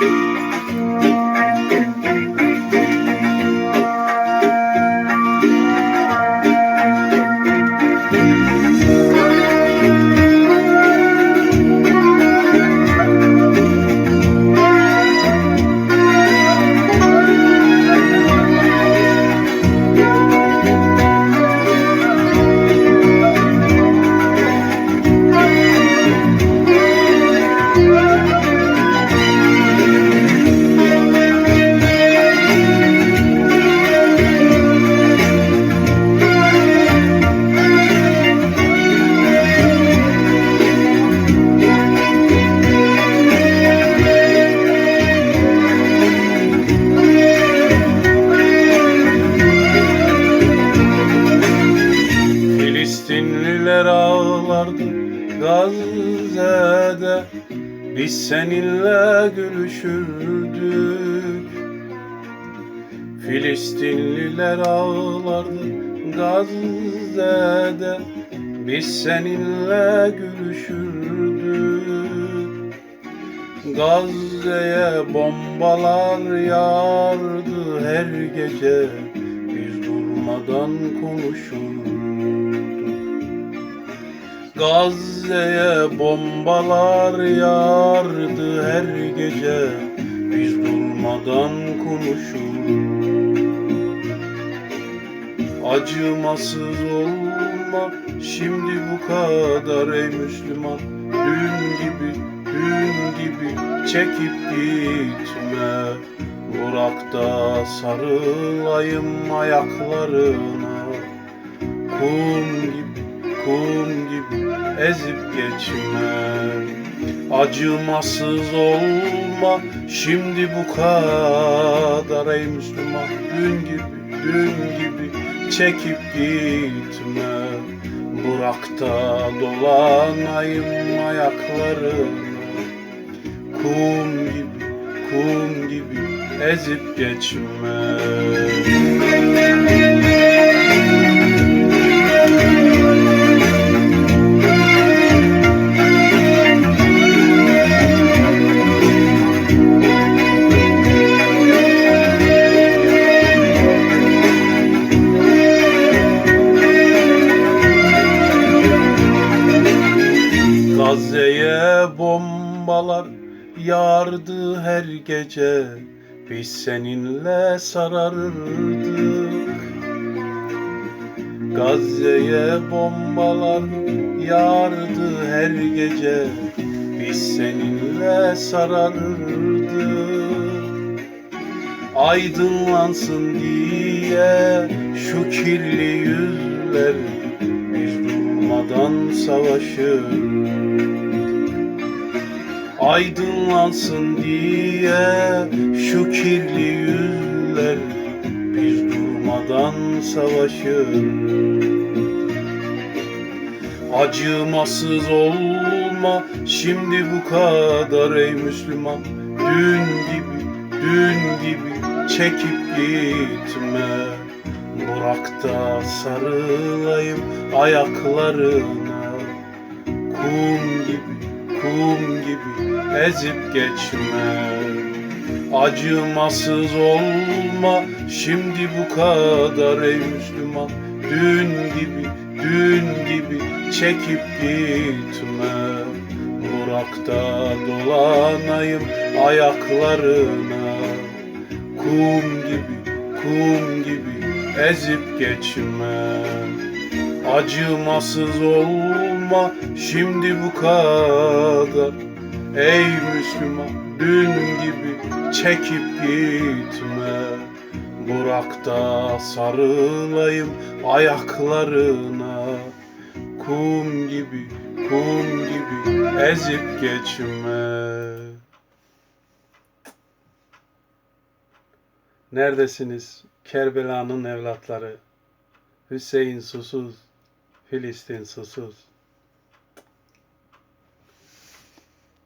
Filistinliler ağlardı Gazze'de. Biz seninle gülüşürdük. Filistinliler ağlardı Gazze'de. Biz seninle gülüşürdük. Gazze'ye bombalar yağardı. Her gece Biz durmadan konuşurduk Gazze'ye bombalar yağardı her gece. Biz durmadan konuşurduk. Acımasız olma şimdi bu kadar ey Müslüman. Dün gibi, dün gibi çekip gitme. Burakta sarılayım ayaklarına. Kum gibi, kum gibi ezip geçme Acımasız olma şimdi bu kadar ey Müslüman. Dün gibi, dün gibi çekip gitme Burakta dolanayım ayaklarına Kum gibi, kum gibi ezip geçme Gazze'ye bombalar yağardı her gece. Biz seninle sararırdık. Gazze'ye bombalar yağardı her gece. Biz seninle sararırdık. Aydınlansın diye şu kirli yüzler durmadan savaşır Aydınlansın diye şu kirli yüzler Biz durmadan savaşır Acımasız olma şimdi bu kadar ey Müslüman. Dün gibi, dün gibi çekip gitme Burakta sarılayım ayaklarına. Kum gibi, kum gibi ezip geçme. Acımasız olma şimdi bu kadar ey Müslüman. Dün gibi, dün gibi çekip gitme. Burakta dolanayım ayaklarına. Kum gibi, kum gibi ezip geçme. Acımasız olma şimdi bu kadar. Ey Müslüman dün gibi çekip gitme. Burakta sarılayım ayaklarına. Kum gibi, kum gibi ezip geçme. Neredesiniz Kerbela'nın evlatları? Hüseyin susuz, Filistin susuz.